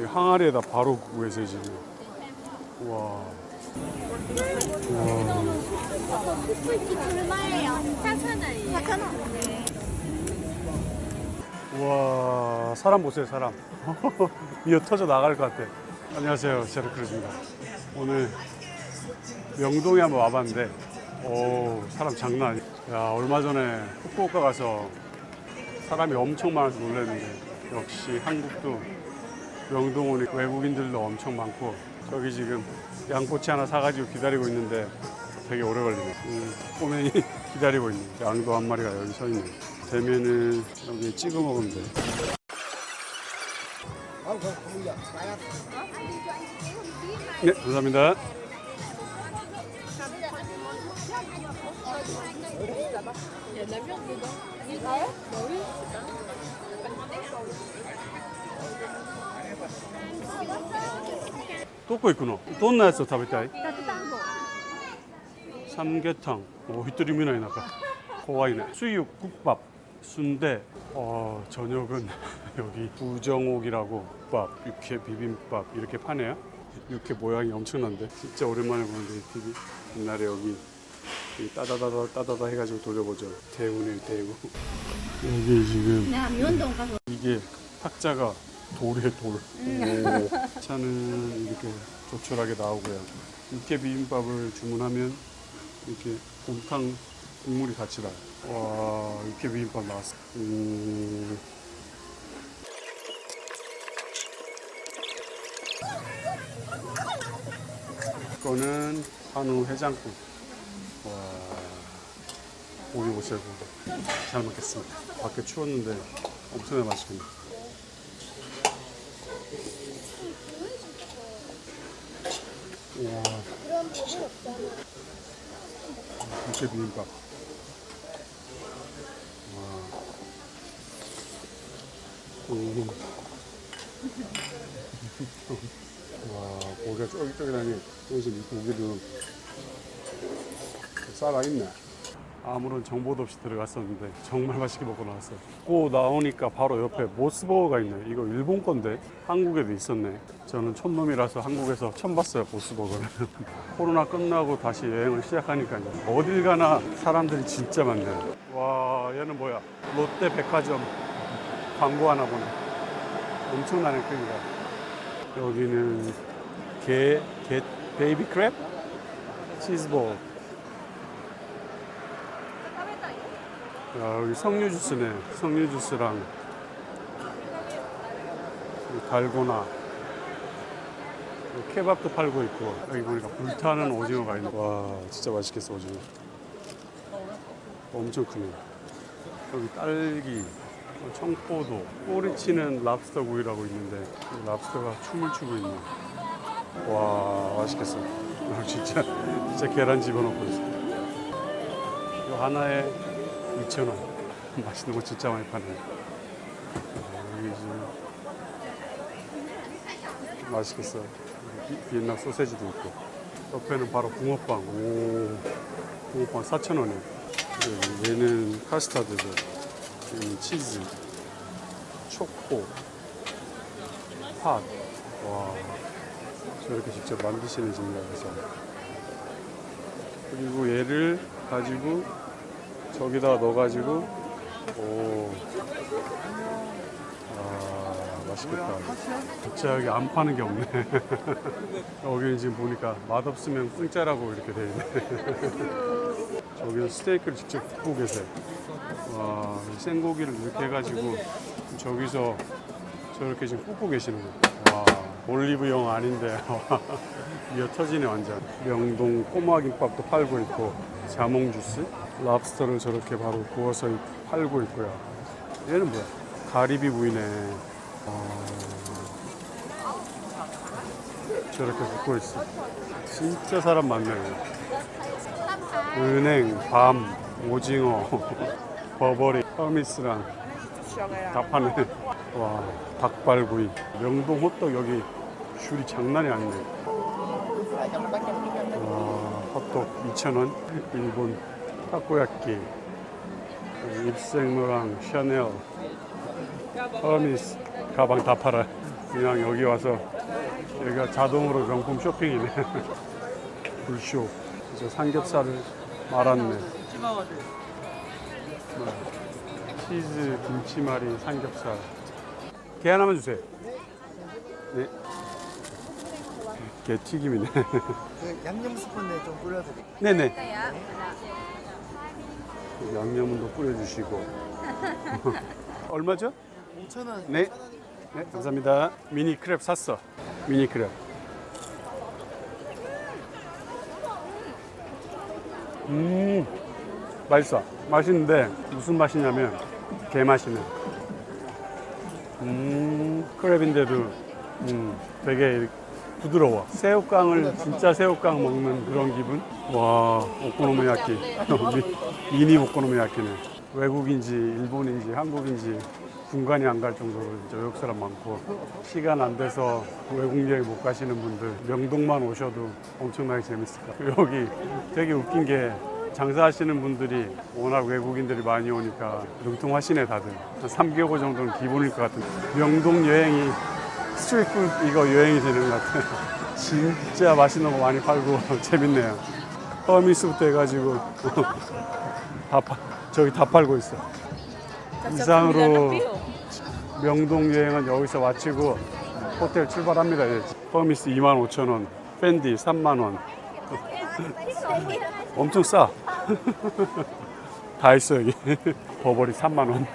이 항아리에다 바로 계세요 지금. 와. 와. 얼마예요? 4,000원이에요. 4,000원. 와 사람 보세요 사람. 미어 터져 나갈 것 같아. 안녕하세요 제르크루즈입니다. 오늘 명동에 한번 와봤는데 오 사람 장난. 야 얼마 전에 후쿠오카 가서 사람이 엄청 많아서 놀랐는데 역시 한국도 명동 오니 외국인들도 엄청 많고 저기 지금 양꼬치 하나 사가지고 기다리고 있는데 되게 오래 걸리네. 음, 꼬맹이 기다리고 있네. 양도 한 마리가 여기 서 있네. 되면은 여기 찍어 먹으면 돼. 네, 감사합니다. どこ行くのどんなやつを食べたい삼계탕오一人見ない中怖いね수육국밥 순대 어, 저녁은 여기 부정옥이라고 국밥, 육회 비빔밥 이렇게 파네요 육회 모양이 엄청난데 진짜 오랜만에 보는데 이 TV 옛날에 여기 이 따다다다 따다다 해가지고 돌려보죠 대우네 대우 여기 지금 네, 미원동 가서. 이게 탁자가 돌이에 돌. 오. 차는 이렇게 조촐하게 나오고요. 육회 비빔밥을 주문하면 이렇게 곰탕 국물이 같이 나요. 와, 육회 비빔밥 나왔어. 음. 이거는 한우 해장국. 와, 보세요, 고기. 잘 먹겠습니다. 밖에 추웠는데 엄청나게 맛있겠네. 와. 육회 비빔밥. 와. 음. 와, 고기가 쫄깃쫄깃하니 여기서 이 고기도 살아있네. 아무런 정보도 없이 들어갔었는데 정말 맛있게 먹고 나왔어요. 고 나오니까 바로 옆에 모스버거가 있네. 이거 일본 건데 한국에도 있었네. 저는 촌놈이라서 한국에서 처음 봤어요 모스버거를. 코로나 끝나고 다시 여행을 시작하니까 어딜 가나 사람들이 진짜 많네요. 와 얘는 뭐야? 롯데 백화점 광고 하나 보네. 엄청나네 크기가. 여기는 게, 게 베이비 크랩? 치즈볼. 야, 여기 석류 주스네. 석류 주스랑 이 달고나. 케밥도 팔고 있고 여기 보니까 불타는 오징어가 있네. 와, 진짜 맛있겠어 오징어. 엄청 크네. 여기 딸기, 청포도, 꼬리치는 랍스터 구이라고 있는데 이 랍스터가 춤을 추고 있네. 와, 맛있겠어. 아, 진짜 진짜 계란 집어넣고 있어. 이 하나에 2,000원. 맛있는 거 진짜 많이 파네. 아, 여기 지금 맛있겠어. 비- 비엔나 소세지도 있고. 옆에는 바로 붕어빵. 오, 붕어빵 4,000원이야. 얘는 카스타드죠. 얘는 치즈, 초코, 팥. 와, 저렇게 직접 만드시는 집이라서. 그리고 얘를 가지고 저기다가 넣어가지고 오. 아 맛있겠다. 진짜 여기 안 파는 게 없네. 여기는 지금 보니까 맛없으면 공짜라고 이렇게 돼 있네. 저기는 스테이크를 직접 굽고 계세요. 와, 이 생고기를 이렇게 해가지고 저기서 저렇게 지금 굽고 계시는 거예요. 와, 올리브영 아닌데 미어 터지네 완전. 명동 꼬마 김밥도 팔고 있고 자몽 주스, 랍스터를 저렇게 바로 구워서 팔고 있고요. 얘는 뭐야? 가리비 구이네. 아, 저렇게 굽고 있어. 진짜 사람 많네요. 은행, 밤, 오징어, 버버리, 허미스랑 다 파네. 와, 닭발구이. 명동 호떡 여기 줄이 장난이 아니네. 와, 호떡 2,000원. 일본 타코야끼. 입생로랑 샤넬, 허미스 가방 다 팔아. 그냥 여기 와서 여기가 자동으로 명품 쇼핑이네. 불쇼. 저 삼겹살을 말았네. 뭐, 치즈, 김치말이, 삼겹살. 게 하나만 주세요. 네. 게 튀김이네. 그 양념 스푼에 좀 뿌려드릴게요. 네네. 양념은 더 뿌려주시고. 얼마죠? 5,000원. 네. 네, 감사합니다. 미니 크랩 샀어. 미니 크랩. 음, 맛있어. 맛있는데 무슨 맛이냐면 게 맛이네. 음, 크랩인데도 음, 되게 부드러워. 새우깡을 진짜 새우깡 먹는 그런 기분. 와, 오코노미야키. 미- 미니 오코노미야키네. 외국인지 일본인지 한국인지 분간이 안 갈 정도로 진짜 외국 사람 많고 시간 안 돼서 외국 여행 못 가시는 분들 명동만 오셔도 엄청나게 재밌을 것 같아요. 여기 되게 웃긴 게 장사하시는 분들이 워낙 외국인들이 많이 오니까 능통하시네 다들 한 3개월 정도는 기본일 것 같은데 명동 여행이 스트리트푸드 이거 여행이 되는 것 같아요. 진짜 맛있는 거 많이 팔고 재밌네요. 허미스부터 해가지고 다 파, 저기 다 팔고 있어. 이상으로 명동 여행은 여기서 마치고 호텔 출발합니다. 이제. 허미스 25,000원, 팬디 3만 원. 엄청 싸. 다 있어 여기. 버버리 3만 원.